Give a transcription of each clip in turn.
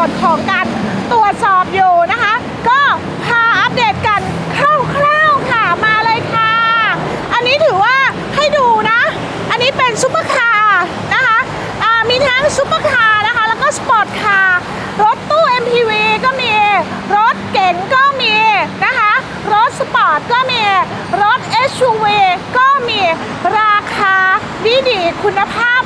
วนของการตรวจสอบอยู่นะคะ ก็พาอัปเดตกันคร่าวๆค่ะมาเลยค่ะ อันนี้ถือว่าให้ดูนะ อันนี้เป็นซุปเปอร์คาร์นะคะมีทั้งซุปเปอร์คาร์นะคะ แล้วก็สปอร์ตคาร์รถตู้ MPV ก็มี รถเก๋งก็มีนะคะ รถสปอร์ตก็มี รถ SUV ก็มีราคาดีดีๆคุณภาพ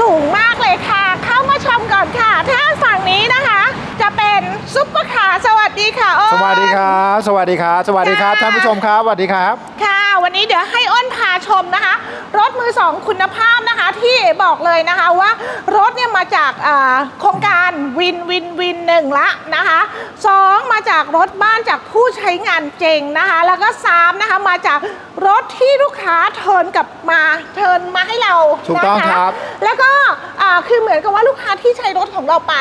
สูงมากเลยค่ะ เข้ามาชมก่อนค่ะ ถ้าฝั่งนี้นะคะ จะเป็นซุปเปอร์คาร์สวัสดีค่ะโอ้สวัสดีครับ สวัสดีครับ สวัสดีครับค่ะท่านผู้ชมครับ สวัสดีครับ ค่ะ วันนี้เดี๋ยวให้อ้นพา ชมนะคะ รถมือสองคุณภาพนะคะที่บอกเลยนะคะว่ารถเนี่ยมาจากอ่าโครงการวินวินวินหนึ่งละนะคะสองมาจากรถบ้านจากผู้ใช้งานเจงนะคะ แล้วก็สามนะคะมาจากรถที่ลูกค้าเทิร์นกลับมาเทิร์นมาให้เราถูกต้องนะะครับ แล้วก็อ่าคือเหมือนกับว่าลูกค้าที่ใช้รถของเราไป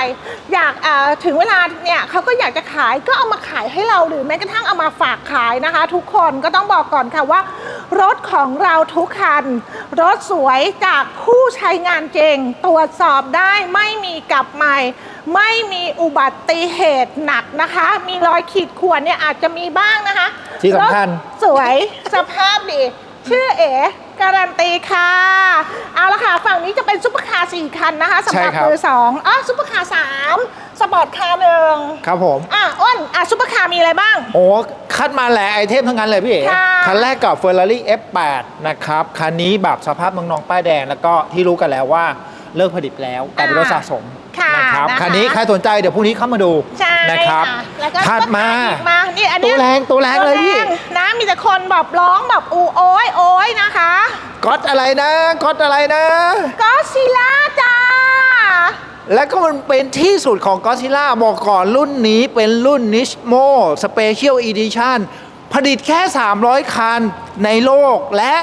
อยากอ่าถึงเวลาเนี่ยเขาก็อยากจะขายก็เอามาขายให้เราหรือแม้กระทั่งเอามาฝากขายนะคะ ทุกคนก็ต้องบอกก่อนค่ะว่า รถของเราทุกคัน รถสวยจากผู้ใช้งานจริง ตรวจสอบได้ไม่มีกลับใหม่ ไม่มีอุบัติเหตุหนักนะคะ มีรอยขีดข่วนเนี่ยอาจจะมีบ้างนะคะที่สำคัญรถสวยสภาพดี ชื่อเอ๋ การันตีค่ะ เอาละค่ะ ฝั่งนี้จะเป็นซุปเปอร์คาร์สี่คันนะคะสำหรับใช่ครับ มือสองอ๋อซุปเปอร์คาร์สามสปอร์ตคาร์หนึ่งครับผม อะอ้นอะซุปเปอร์คาร์มีอะไรบ้าง โอ้คัดมาแหละไอเทมทั้งนั้นเลยพี่เอ๋ค่ะ คันแรกกับ Ferrari F8 นะครับ คันนี้แบบสภาพน้องๆป้ายแดง แล้วก็ที่รู้กันแล้วว่าเลิกผลิตแล้วกลายเป็นรถสะสม ค่ะ นะครับนะคะคันนี้ใครสนใจเดี๋ยวพรุ่งนี้เข้ามาดูใช่นะครับค่ะแล้วก็ถัดมาซุปเปอร์คร์อีกมานี่อันตัเนี้วยแรงตัวแรงเลยพี่ตัวแรงนะมีแต่คนแบบร้องแบบอูโอ้ยโอ้ยนะคะ ก๊อตอะไรนะก๊อตอะไรนะ ก็ซิล่าจ้า แล้วก็มันเป็นที่สุดของก็ d z ิล่าบอกก่อนรุ่นนี้เป็นรุ่น Nismo Special Edition ผลิตแค่ 300 คันในโลกและ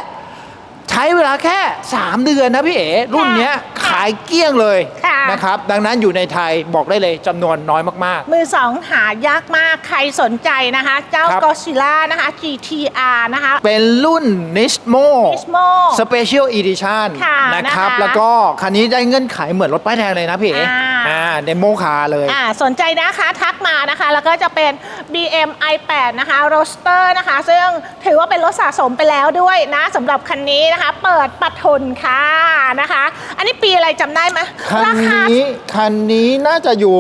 ใช้เวลาแค่ 3 เดือนนะพี่เอ๋รุ่นเนี้ยขายเกลี้ยงเลยค่ะ นะครับ ดังนั้นอยู่ในไทยบอกได้เลยจำนวนน้อยมาก มือสองหายากมากใครสนใจนะคะ เจ้าครับก็ซิล่านะคะ GTR นะคะ ๆ เป็นรุ่น Nismo Nismo Special Edition ค่ะนะครับ นะคะแล้วก็คันนี้ได้เงื่อนไขเหมือนรถป้ายแดงเลยนะพี่เอ๋ อ่า อ่าเดโมคาร์เลย อ่าสนใจนะคะทักมานะคะ แล้วก็จะเป็น BM i8 นะคะ Roadster นะคะ ซึ่งถือว่าเป็นรถสะสมไปแล้วด้วยนะสำหรับคันนี้นะคะ เปิดปทุนค่ะนะคะ อันนี้ปีอะไรจำได้ไหมคันราคา นี้คันนี้น่าจะอยู่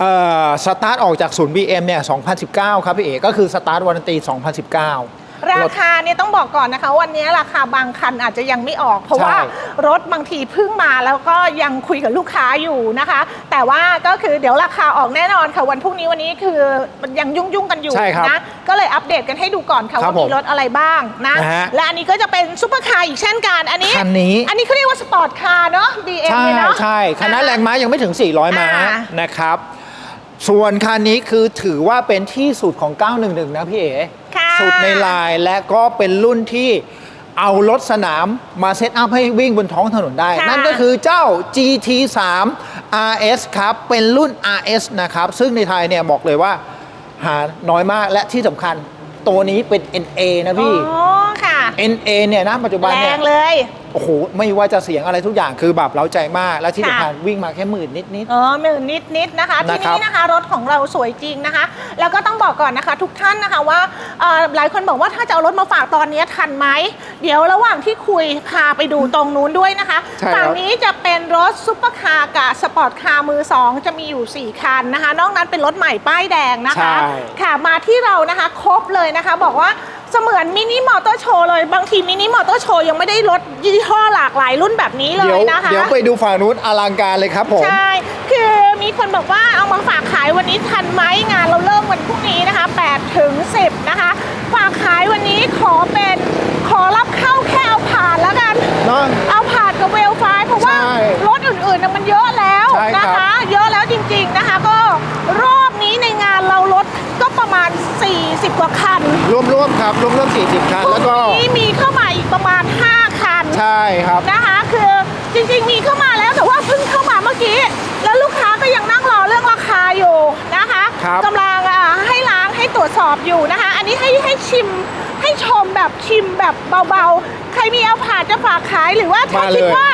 เอ่อสตาร์ทออกจากศูนย์ BM เนี่ย 2019 ครับพี่เอกก็คือสตาร์ทวารันตี 2019 ราคาเนี่ยต้องบอกก่อนนะคะ วันนี้ราคาบางคันอาจจะยังไม่ออก เพราะว่ารถบางทีเพิ่งมาแล้วก็ยังคุยกับลูกค้าอยู่นะคะ แต่ว่าก็คือเดี๋ยวราคาออกแน่นอนค่ะวันพรุ่งนี้วันนี้คือมันยังยุ่งยุ่งๆกันอยู่นะก็เลยอัปเดตกันให้ดูก่อนค่ะว่ามีรถอะไรบ้างนะและอันนี้ก็จะเป็นซุปเปอร์คาร์อีกเช่นกันอันนี้คันนี้ อันนี้เขาเรียกว่าสปอร์ตคาร์เนาะ BM เนี่ยเนาะใช่คันนั้นแรงม้ายังไม่ถึง 400 ม้าอ่านะครับส่วนคันนี้คือถือว่าเป็นที่สุดของ 911 นะพี่เอ๋ค่ะ สุดในลายและก็เป็นรุ่นที่เอารถสนามมาเซตอัพให้วิ่งบนท้องถนนได้ค่ะนั่นก็คือเจ้า GT3 RS ครับ เป็นรุ่น RS นะครับ ซึ่งในไทยเนี่ยบอกเลยว่าหาน้อยมากและที่สำคัญตัวนี้เป็น NA นะพี่อ๋อค่ะ NA เนี่ยนะปัจจุบันแรเนี่ย งเลย โอ้โหไม่ว่าจะเสียงอะไรทุกอย่างคือแบบเล้าใจมาก และที่ค่ะสำคัญวิ่งมาแค่หมื่นนิด เออหมื่นนิดนิดๆนะคะนะทีครับนี้นะคะรถของเราสวยจริงนะคะ แล้วก็ต้องบอกก่อนนะคะ ทุกท่านนะคะว่าเอ่อหลายคนบอกว่าถ้าจะเอารถมาฝากตอนนี้ทันไหมเดี๋ยวระหว่างที่คุยพาไปดูตรงนู้นด้วยนะคะใช่ครับ ฝั่งนี้จะเป็นรถซุปเปอร์คาร์กับสปอร์ตคาร์มือ2จะมีอยู่ 4 คันนะคะ นอกนั้นเป็นรถใหม่ป้ายแดงนะคะใช่ ค่ะมาที่เรานะคะครบเลยนะคะ บอกว่า เสมือนมินิมอเตอร์โชว์เลย บางทีมินิมอเตอร์โชว์ยังไม่ได้รถยี่ห้อหลากหลายรุ่นแบบนี้ๆเลเดี๋ยยวนะคะ เดี๋ยวไปดูฝั่งนู้นอลังการเลยครับผม ใช่ คือมีคนบอกว่าเอามาฝากขายวันนี้ทันไหมงานเราเริ่มวันพรุ่งนี้นะคะ8ถึง10 นะคะ ฝากขายวันนี้ขอเป็นขอรับเข้าแค่เอาผ่านแล้วกัน เนอะเอาผ่านกับเวลไฟเพราะว่าใช่รถอื่นๆน่ะมันเยอะแล้วใช่ครับนะคะเยอะแล้วจริงๆนะคะ ก็รอบนี้ในงานเรารถก็ ประมาณ 40 กว่าคันรวมๆครับรวมๆ40 คันพรุ่แล้วงก็นี้มีเข้ามาอีกประมาณ 5 คันใช่ครับ นะคะ คือจริงๆมีเข้ามาแล้วแต่ว่าเพิ่งเข้ามาเมื่อมื่อกี้ แล้วลูกค้าก็ยังนั่งรอเรื่องราคาอยู่นะคะครับกำลังอ่าให้ล้างให้ตรวจสอบอยู่นะคะ อันนี้ให้ให้ชิมให้ชมแบบชิมแบบเบาๆ ใครมีเอาผ่านจะฝากขายหรือว่าถ้ามาเลย คิดว่า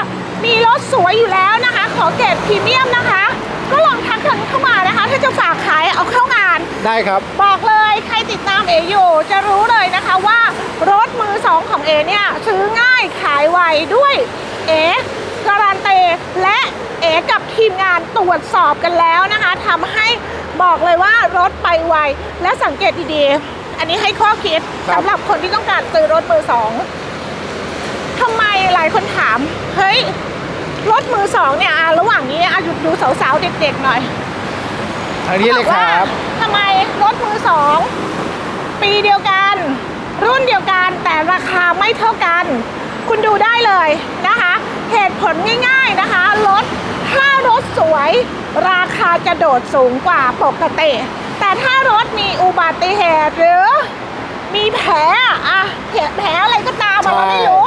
มีรถสวยอยู่แล้วนะคะ ขอเกรดพรีเมียมนะคะ ก็ลองทักกันเข้ามานะคะ ถ้าจะฝากขายเอาเข้างาน ได้ครับ บอกเลยใครติดตามเออยู่จะรู้เลยนะคะว่ารถมือสองของเอเนี่ยซื้อง่ายขายไวด้วยเอการันเตและเอกับทีมงานตรวจสอบกันแล้วนะคะทำให้บอกเลยว่ารถไปไว และสังเกตดีๆ อันนี้ให้ข้อคิดครับ สำหรับคนที่ต้องการซื้อรถมือสองทำไมหลายคนถาม เฮ้ย รถมือสองเนี่ยอะระหว่างนี้อะหยุดดูสาวๆ เด็กๆหน่อย ทางนี้เลยครับทำไมรถมือสองปีเดียวกัน รุ่นเดียวกันแต่ราคาไม่เท่ากัน คุณดูได้เลยนะคะ เหตุผลง่ายๆนะคะรถถ้ารถสวย ราคาจะโดดสูงกว่าปกติแต่ถ้ารถมีอุบัติเหตุหรือมีแผลอะแผลแผลอะไรก็ตามอะใช่เราไม่รู้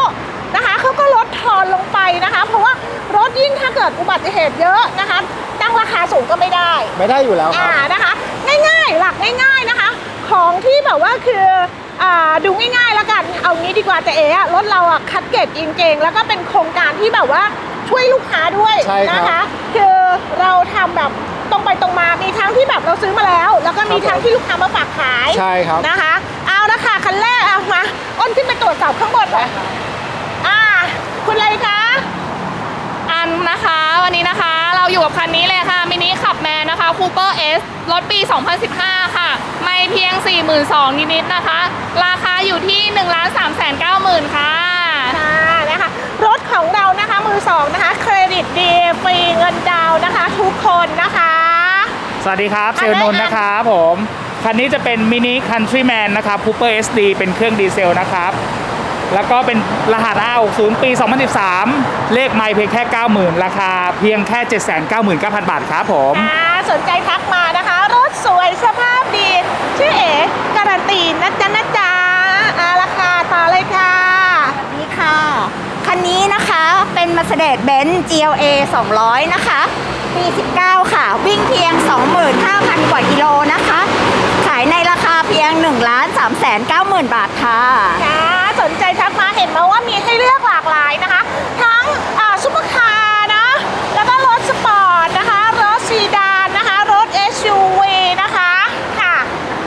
นะคะเขาก็ลดทอนลงไปนะคะ เพราะว่ารถยิ่งถ้าเกิดอุบัติเหตุเยอะนะคะตั้งราคา สูงก็ไม่ได้ ไม่ได้อยู่แล้วคอ่ารับนะคะ ง่ายๆ หลักง่ายๆนะคะ ของที่แบบว่าคืออ่าดูง่ายๆแล้วกันเอางี้ดีกว่าแต่เอ๋อะรถเราอะคัดเกรดจริงๆ แล้วก็เป็นโครงการที่แบบว่าช่วยลูกค้าด้วยใช่ครับนะคะ คือเราทำแบบตรงไปตรงมามีทั้งที่แบบเราซื้อมาแล้ว แล้วก็มีครับทั้งที่ลูกค้ามาฝากขาย ใช่ครับ นะคะ เอาละค่ะคันแรกเอามาอ้นขึ้นไปตรวจสอบข้างบนหน่อยอ่า คุณอะไรคะ อันนะคะ วันนี้นะคะเราอยู่กับคันนี้เลยค่ะมินิขับแมนนะคะคูเปอร์เอสรถปี 2015 ค่ะ ไม่เพียง 42,000นิดๆนะคะ ราคาอยู่ที่ 1 3 9 0 0 0 0 ค่ะค่ะนะคะ รถของเรานะคะมือสองนะคะ เครดิตดีฟรีเงินดาวน์นะคะ ทุกคนนะคะ สวัสดีครับอัเซนลไหนนนท์นะครับผม คันนี้จะเป็นมินิคันทรีแมนนะครับคูเปอร์เอสดีเป็นเครื่องดีเซลนะครับ แล้วก็เป็นรหัส R60 ปี 2013 เลขไม่เพียงแค่ 90,000 ราคาเพียงแค่ 799,000 บาทครับผมค่ะสนใจทักมานะคะ รถสวยสภาพดี ชื่อเอ๋การันตีนะจ๊ะนะจ๊ะอาราคาต่อเลยค่ะนี่ค่ะ คันนี้นะคะเป็น Mercedes-Benz GLA 200 นะคะปี 19 ค่ะ วิ่งเพียง 25,000 กว่ากิโลนะคะ ขายในราคาเพียง 1 3 9 0 0 0 0 บาทค่ะค่ะ สนใจทักมาเห็นมาว่ามีให้เลือกหลากหลายนะคะ ทั้งอ่าซุปเปอร์คาร์นะ แล้วก็รถสปอร์ตนะคะ รถซีดานนะคะ รถ SUV นะคะค่ะ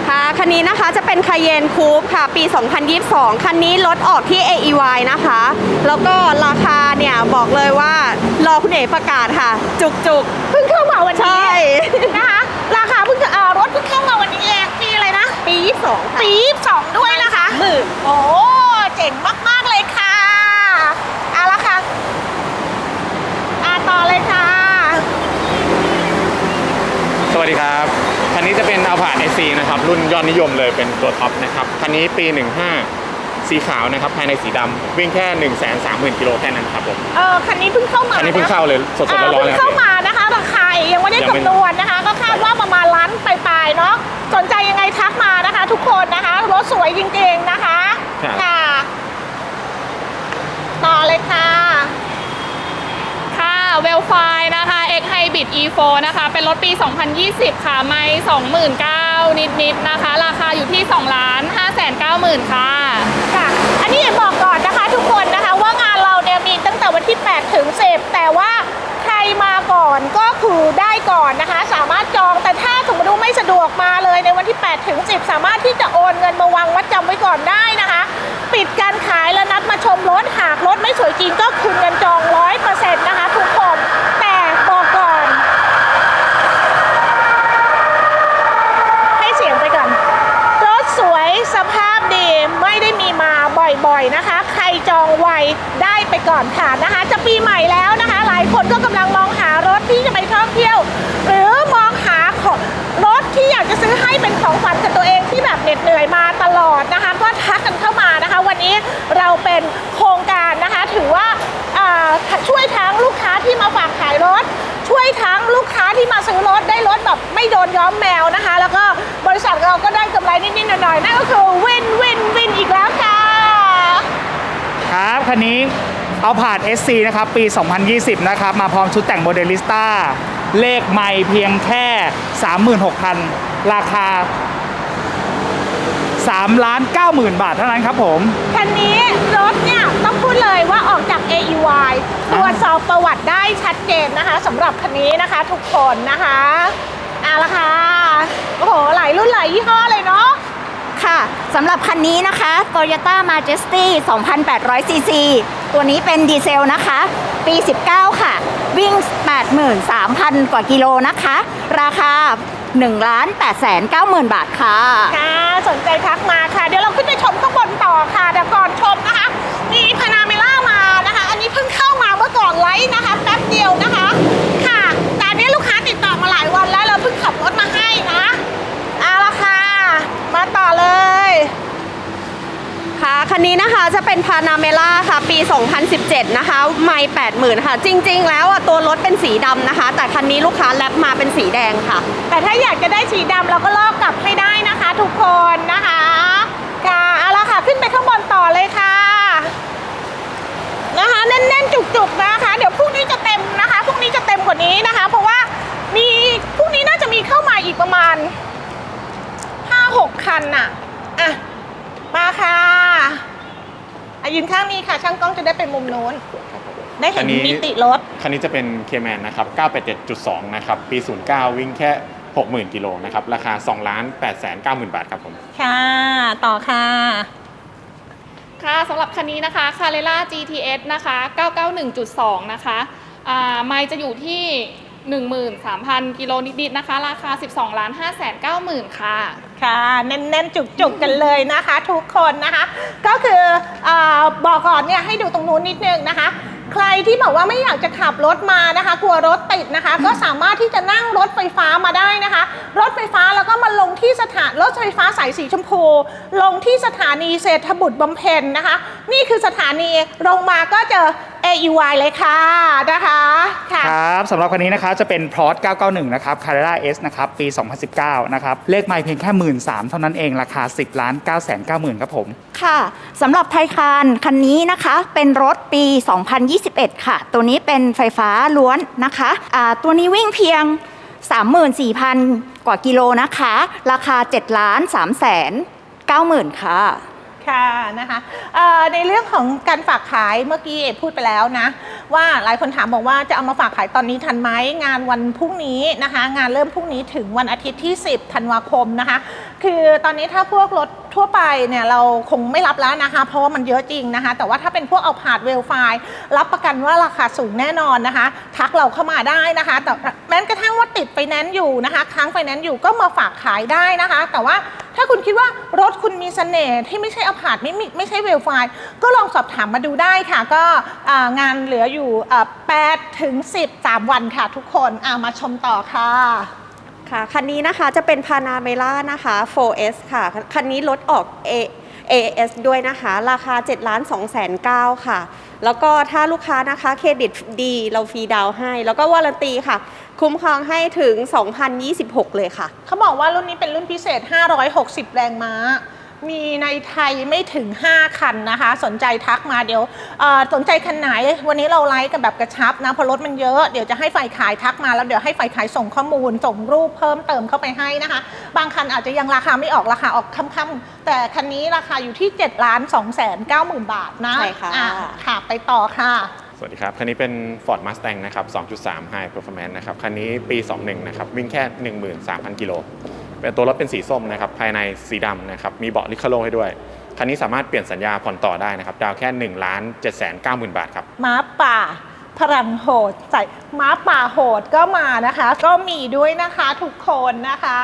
ค่ะคันนี้นะคะจะเป็น Cayenne Coupe ค่ะ ปี 2022 คันนี้รถออกที่ AEY นะคะ แล้วก็ราคาเนี่ยบอกเลยว่ารอคุณเอ๋ประกาศค่ะ จุกจุกเพิ่งเข้ามาวันๆนี้ใช่นะคะราคาเพิ่งจะเอ่อรถเพิ่งเข้ามาวันนี้เองปีอะไรนะ ปี 22 ปีสองด้วยนะคะ หมื่น โอ้ เจ๋งมาก ๆ เลยค่ะเอาละค่ะอะต่อเลยค่ะ สวัสดีครับ คั นนี้จะเป็นอัลพา SC นะครับ รุ่นยอดนิยมเลยเป็นตัวท็อปนะครับ คันนี้ปี 15 สีขาวนะครับ ภายในสีดำวิ่งแค่ 1 3 0 0 0 0กิโลแค่นั้นครับผม เออคันนี้เพิ่งเข้ามาคันนี้เพิ่งเข้าเลยสดๆอ่าร้อนๆเพิ่เลยงครัเข้าบมานะคะราคายังไม่ได้ยังไม่คำนวณนะคะ ก็คาดว่าประมาณล้านปลายๆเนาะสนใจยังไงทักมานะคะ ทุกคนนะคะรถสวยจริงๆนะคะครับค่ะต่อเลยค่ะ ค่ะเวลไฟนะคะ X Hybrid E4 นะคะ เป็นรถปี 2020 ค่ะ ไม่29,000นิดๆนะคะ ราคาอยู่ที่2ล้าน5 9 0 0 0 0 ค่ะ ค่ะ อันนี้บอกก่อนนะคะทุกคนนะคะว่างานเราเนี่ยมีตั้งแต่วันที่ 8 ถึง 10 แต่ว่าใครมาก่อนก็คือได้ก่อนนะคะ สามารถจองแต่ถ้าสมมติไม่สะดวกมาเลยในวันที่ 8 ถึง 10 สามารถที่จะโอนเงินมาวางมัดจำไว้ก่อนได้นะคะ ปิดการขายแล้วนัดมาชมรถหากรถไม่สวยจริงก็คืนเงินจอง100%นะคะทุกคน แต่บอกก่อน ให้เสียงไปก่อน รถส วยสภาพดีไม่ได้มีมาบ่อยๆนะคะ ใครจองไวได้ไปก่อนค่ะนะคะ จะปีใหม่แล้วนะคะ หลายคนก็กำลังมองหารถที่จะไปท่องเที่ยว หรือมองหาของรถที่อยากจะซื้อให้เป็นของฝันกับตัวเองที่แบบเหน็ดเหนื่อยมาตลอดนะคะ ก็ทักกันเข้ามานะคะ วันนี้เราเป็นโครงการนะคะ ถือว่าอ่าช่วยทั้งลูกค้าที่มาฝากขายรถ ช่วยทั้งลูกค้าที่มาซื้อรถได้รถแบบไม่โดนย้อมแมวนะคะ แล้วก็บริษัทเราก็ได้กำไรนิดๆหน่อยๆนั่นก็คือวินวินวินอีกแล้วค่ะครับคันนี้เอาผ่าน SC นะครับ ปี 2020 นะครับ มาพร้อมชุดแต่งโมเดลิสต้า เลขใหม่เพียงแค่ 36,000 ราคา 3ล้าน9 0,000 บาทเท่านั้นครับผม คันนี้รถเนี่ยต้องพูดเลยว่าออกจาก AEY ตรวจสอบประวัติได้ชัดเจนนะคะสำหรับคันนี้นะคะทุกคนนะคะเอาละค่ะโอ้โหหลายรุ่นหลายยี่ห้อเลยเนาะค่ะสำหรับคันนี้นะคะ Toyota Majesty 2,800 cc ตัวนี้เป็นดีเซลนะคะ ปี 19 ค่ะ วิ่ง 83,000 กว่ากิโลนะคะ ราคา 1ล้าน8 9 0 0 0 0 บาทค่ะ ค่ะ สนใจทักมาค่ะ เดี๋ยวเราขึ้นไปชมข้างบนต่อค่ะแต่ก่อนชมนะคะมีพานาเมล่ามานะคะ อันนี้เพิ่งเข้ามาเมื่อก่อนไลฟ์นะคะแป๊บเดียวนะคะ ค่ะแต่เนนี้ลูกค้าติดต่อมาหลายวันแล้วเราเพิ่งขับรถมาให้นะเอาละค่ะ มาต่อเลย คะคันนี้นะคะจะเป็นพานาเมล่าค่ะปี 2017 นะคะ ไม่80,000 ค่ะ จริง ๆ แล้วอะตัวรถเป็นสีดำนะคะ แต่คันนี้ลูกค้าแลปมาเป็นสีแดงค่ะ แต่ถ้าอยากจะได้สีดำเราก็ลอกกลับให้ได้นะคะ ทุกคนนะคะค่ะเอาละค่ะขึ้นไปข้างบนต่อเลยค่ะ นะคะ แน่นๆ จุกๆนะคะ เดี๋ยวพรุ่งนี้จะเต็มนะคะพรุ่งนี้จะเต็มกว่านี้นะคะ เพราะว่ามีพรุ่งนี้น่าจะมีเข้ามาอีกประมาณห้าหกคันน่ะอะมาค่ะอะยืนข้างนี้ค่ะ ช่างกล้องจะได้ เป็นมุมโน้น ได้เห็นอันนี้มิติรถ คันนี้จะเป็น K-Man นะครับ 987.2 นะครับ ปี 09 วิ่งแค่ 60,000 กิโลนะครับ ราคา 2 ล้าน8 9 0 0 0 0บาทครับผม ค่ะ ต่อค่ะ ค่ะสำหรับคันนี้นะคะ c a r r e r a GTS นะคะ 991.2 นะคะอ่าไมล์จะอยู่ที่ 13,000 กิโลนิดๆนะคะ ราคา 12ล้าน5 9 0 0 0 ค่ะ ค่ะ แน่นๆ จุกๆ กันเลยนะคะ ทุกคนนะคะ ก็คืออบอกก่อนเนี่ยให้ดูตรงนู้นนิดนึงนะคะ ใครที่บอกว่าไม่อยากจะขับรถมานะคะ กลัวรถติดนะคะ ก็สามารถที่จะนั่งรถไฟฟ้ามาได้นะคะ รถไฟฟ้าแล้วก็มาลงที่สถานรถไฟฟ้าสายสีชมพู ลงที่สถานีเศรษฐบุตรบำเพ็ญนะคะ นี่คือสถานีลงมาก็เจอ AEY เลยค่ะนะคะค่ะครับสำหรับคันนี้นะครับจะเป็น p r o t 991 นะครับ Carrera S นะครับ ปี 2019 นะครับ เลขไม่เพียงแค่ 13,000เท่านั้นเอง ราคา 10ล้าน9 9 0 0 0 0ครับผม ค่ะสำหรับไทยคานคันนี้นะคะเป็นรถปี 2021 ค่ะ ตัวนี้เป็นไฟฟ้าล้วนนะคะอ่าตัวนี้วิ่งเพียง 34,000 กว่ากิโลนะคะ ราคา 7 ล้าน3แสน90,000 ค่ะ ค่ะนะคะในเรื่องของการฝากขายเมื่อกี้เอพูดไปแล้วนะ ว่าหลายคนถามบอกว่าจะเอามาฝากขายตอนนี้ทันไหมงานวันพรุ่งนี้นะคะ งานเริ่มพรุ่งนี้ถึงวันอาทิตย์ที่ 10ธันวาคมนะคะ คือตอนนี้ถ้าพวกรถทั่วไปเนี่ยเราคงไม่รับแล้วนะคะ เพราะว่ามันเยอะจริงนะคะ แต่ว่าถ้าเป็นพวกเอาผาดเวลไฟล์รับประกันว่าราคาสูงแน่นอนนะคะ ทักเราเข้ามาได้นะคะแต่แม้กระทั่งว่าติดไฟแนนซ์อยู่นะคะค้างไฟแนนซ์อยู่ก็มาฝากขายได้นะคะ แต่ว่า ถ้าคุณคิดว่ารถคุณมีเสน่ห์ที่ไม่ใช่เอาผาดไม่มีไม่ใช่เวลไฟล์ก็ลองสอบถามมาดูได้ค่ะ ก็งานเหลืออยู่อ่า8ถึง10 3วันค่ะทุกคนอ่ามาชมต่อค่ะค่ะคันนี้นะคะจะเป็นพานาเมล่านะคะ 4S ค่ะ คันนี้ลดออก A AS ด้วยนะคะ ราคา7ล้าน2แสน9ค่ะ แล้วก็ถ้าลูกค้านะคะเครดิตดีเราฟรีดาวให้ แล้วก็วารันตีค่ะ คุ้มครองให้ถึง 2026 เลยค่ะ เขาบอกว่ารุ่นนี้เป็นรุ่นพิเศษ 560 แรงม้า มีในไทยไม่ถึง 5 คันนะคะ สนใจทักมาเดี๋ยวเอ่อสนใจคันไหน วันนี้เราไลฟ์กันแบบกระชับนะเพราะรถมันเยอะ เดี๋ยวจะให้ฝ่ายขายทักมาแล้วเดี๋ยวให้ฝ่ายขายส่งข้อมูล ส่งรูปเพิ่มเติมเข้าไปให้นะคะ บางคันอาจจะยังราคาไม่ออกราคาออกค่ำๆแต่คันนี้ราคาอยู่ที่7ล้าน2แสน9หมื่นบาทนะใช่ค่ะอ่ค่ะ ไปต่อค่ะส วัสดีครับ คันนี้เป็น Ford Mustang นะครับ 2.3 High Performance นะครับ คันนี้ปี 21 นะครับ วิ่งแค่ 13,000 กิโล เป็นตัวรถเป็นสีส้มนะครับ ภายในสีดำนะครับ มีเบาะลิคาโลให้ด้วย คันนี้สามารถเปลี่ยนสัญญาผ่อนต่อได้นะครับ ดาวแค่1ล้าน7 9 0 0 0 0บาทครับ ม้าป่า พลังโหดใส่ม้าป่าโหดก็มานะคะ ก็มีด้วยนะคะทุกคนนะคะ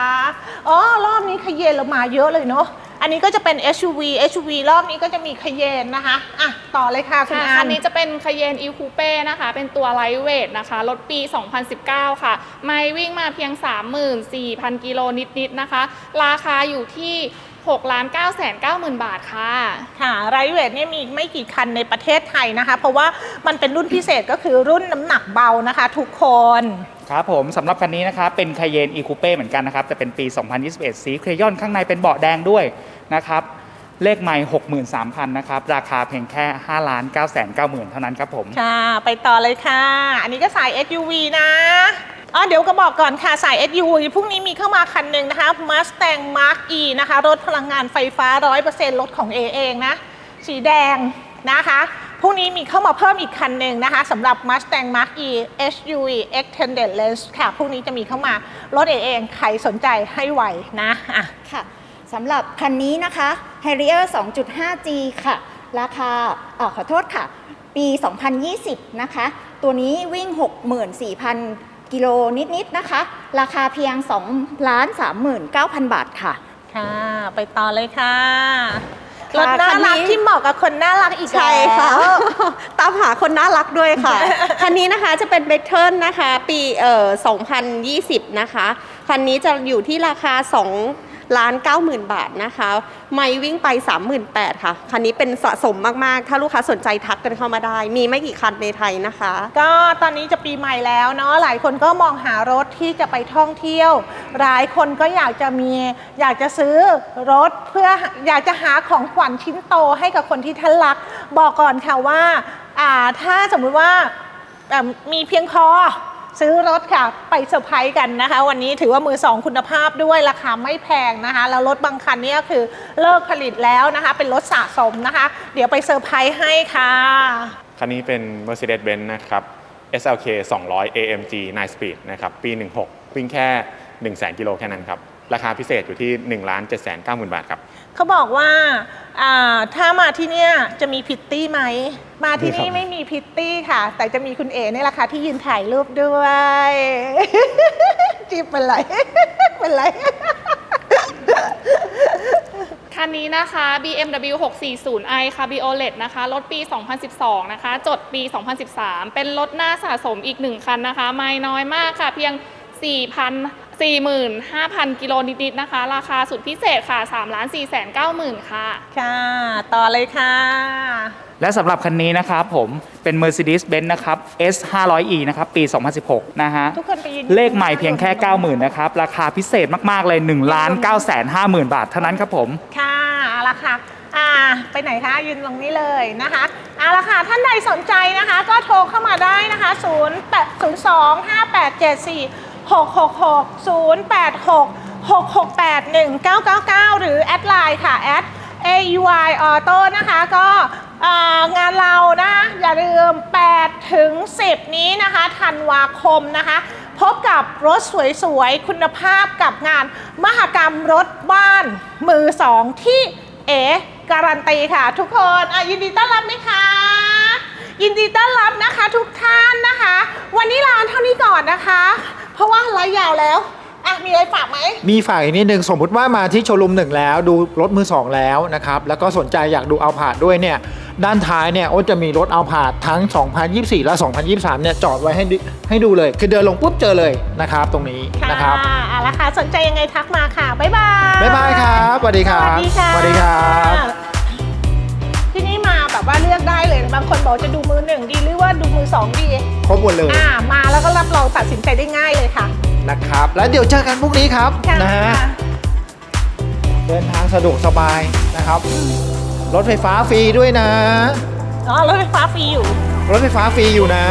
อ๋อ รอบนี้ขยเยนเรามาเยอะเลยเนาะ อันนี้ก็จะเป็น SUV SUV รอบนี้ก็จะมีขยเยนนะคะ อะ ต่อเลยค่ะคุณค่ะอัคันนนี้จะเป็นคาเยนอีคูเป้นะคะ เป็นตัวไลท์เวทนะคะ รถปี 2019 ค่ะ ไม่วิ่งมาเพียง 34,000 กิโลนิด ๆ นะคะ ราคาอยู่ที่6ล้าน9 9 0 0 0 0 บาทค่ะ ค่ะไรเวทเนี่ยมีไม่กี่คันในประเทศไทยนะคะ เพราะว่ามันเป็นรุ่นพิเศษก็คือรุ่นน้ำหนักเบานะคะทุกคน ครับผมสำหรับคันนี้นะครับเป็น Cayenne e Coupe เหมือนกันนะครับแต่เป็นปี 2021 สีเครยอนข้างในเป็นเบาะแดงด้วยนะครับเลขไมล์63,000 นะครับ ราคาเพียงแค่ 5 ล้าน 9 9 0 0 0 0 เท่านั้นครับผม ค่ะ ไปต่อเลยค่ะ อันนี้ก็สาย SUV นะอ๋อเดี๋ยวก็บอกก่อนค่ะ สาย SUV พรุ่งนี้มีเข้ามาคันหนึ่งนะคะ Mustang Mark E นะคะ รถพลังงานไฟฟ้า 100%รถของ A เองนะ สีแดงนะคะ พรุ่งนี้มีเข้ามาเพิ่มอีกคันหนึ่งนะคะสำหรับ Mustang Mark E SUV Extended Range ค่ะพรุ่งนี้จะมีเข้ามารถ A เองใครสนใจให้ไวนะอะค่ะสำหรับคันนี้นะคะ Harrier 2.5G ค่ะ ราคาเออขอโทษค่ะ ปี 2020 นะคะ ตัวนี้วิ่ง 64,000 กิโลนิด ๆ นะคะ ราคาเพียง2ล้าน39,000 บาทค่ะ ค่ะ ไปต่อเลยค่ะ ค่ะรถน่าคันนี้รักที่เหมาะกับคนน่ารักอีกใช่ค่ะ แล้ว ตามหาคนน่ารักด้วยค่ะ คันนี้นะคะจะเป็นเบคเทิลนะคะ ปีเอ่อ2020 นะคะ คันนี้จะอยู่ที่ราคา 2 ล้าน90,000 บาทนะคะ ไม่วิ่งไป 38,000ค่ะ คันนี้เป็นสะสมมาก ๆ ถ้าลูกค้าสนใจทักกันเข้ามาได้ มีไม่กี่คันในไทยนะคะ ก็ตอนนี้จะปีใหม่แล้วเนาะหลายคนก็มองหารถที่จะไปท่องเที่ยว หลายคนก็อยากจะมีอยากจะซื้อรถเพื่ออยากจะหาของขวัญชิ้นโตให้กับคนที่ท่านรัก บอกก่อนค่ะว่าถ้าสมมุติว่ามีเพียงพอ ซื้อรถค่ะ ไปเซอร์ไพรส์กันนะคะ วันนี้ถือว่ามือสองคุณภาพด้วยราคาไม่แพงนะคะ แล้วรถบางคันนี่ยคือเลิกผลิตแล้วนะคะ เป็นรถสะสมนะคะ เดี๋ยวไปเซอร์ไพรส์ให้ค่ะ คันนี้เป็น Mercedes-Benz นะครับ SLK 200 AMG 9 Speed นะครับ ปี 16 วิ่งแค่ 1 0 0 0 0 0 กิโลแค่นั้นครับ ราคาพิเศษอยู่ที่ 1 7 9 0 0 0 0 บาทครับ เขาบอกว่าอ่าถ้ามาที่เนี่ยจะมีพิตตี้ไหม มาที่นี่มีครับไม่มีพิตตี้ค่ะ แต่จะมีคุณเอ๋นี่แหละค่ะที่ยืนถ่ายรูปด้วย จีบเป็นไร เป็นไร คันนี้นะคะ BMW 640i Cabriolet นะคะ รถปี 2012 นะคะ จดปี 2013 เป็นรถหน้าสะสมอีกหนึ่งคันนะคะ ไม่น้อยมากค่ะ เพียง 4,000 45,000 กิโลนิดๆนะคะ ราคาสุดพิเศษค่ะ3 4 9 0 0 0 0ค่ะ ค่ะ ต่อเลยค่ะ และสำหรับคันนี้นะครับผมเป็น Mercedes-Benz นะครับ S 5 0 0 E นะครับ ปี 2016 นะฮะ ทุกคนไปยืนเลขใหม่เพียงแค่ 90,000 นะครับ ราคาพิเศษมาก ๆ เลย1ล้าน9 5 0 0 0 0บาทเท่านั้นครับผม ค่ะเอาละค่ะ อ่า ไปไหนคะ ยืนตรงนี้เลยนะคะเอาละค่ะ ท่านใดสนใจนะคะ ก็โทรเข้ามาได้นะคะ 0 8 0 2 5 8 7 4 6 6 6 0 8 6 6 6 8 1 9 9 9 หรือแอดไลน์ค่ะแอด AUI Auto นะคะก็งานเรานะอย่าลืม 8 ถึง 10 นี้นะคะธันวาคมนะคะ พบกับรถสวยๆ คุณภาพกับงานมหกรรมรถบ้านมือสองที่เอ๋การันตีค่ะ ทุกคนยินดีต้อนรับไหมคะยินดีต้อนรับนะคะทุกท่านนะคะ วันนี้ลาเท่านี้ก่อนนะคะ เพราะว่าไลฟ์ยาวแล้วอะมีอะไรฝากไหม มีฝากอีกนิดนึงสมมุติว่ามาที่โชว์รูมหนึ่งแล้ว ดูรถมือสองแล้วนะครับแล้วก็สนใจอยากดูเอาผาดด้วยเนี่ยด้านท้ายเนี่ยโอ้จะมีรถเอาผาดทั้ง 2024 และ 2023 เนี่ยจอดไว้ให้ดูให้ดูเลย คือเดินลงปุ๊บเจอเลยนะครับตรงนี้ค่ะนะครับเอาละค่ะ สนใจยังไงทักมาค่ะ บ๊ายบาย บ๊ายบายครับสวัสดีครับสวัสดีค่ะ สวัสดีครับที่นี่มา แบบว่าเลือกได้เลย บางคนบอกจะดูมือหนึ่งดีหรือว่าดูมือสองดี ครบหมดเลยอ่า มาแล้วก็รับรองตัดสินใจได้ง่ายเลยค่ะ นะครับ แล้วเดี๋ยวเจอกันพรุ่งนี้ครับค่ะนะฮะเดินทางสะดวกสบายนะครับ รถไฟฟ้าฟรีด้วยนะ อ๋อรถไฟฟ้าฟรีอยู่ รถไฟฟ้าฟรีอยู่นะ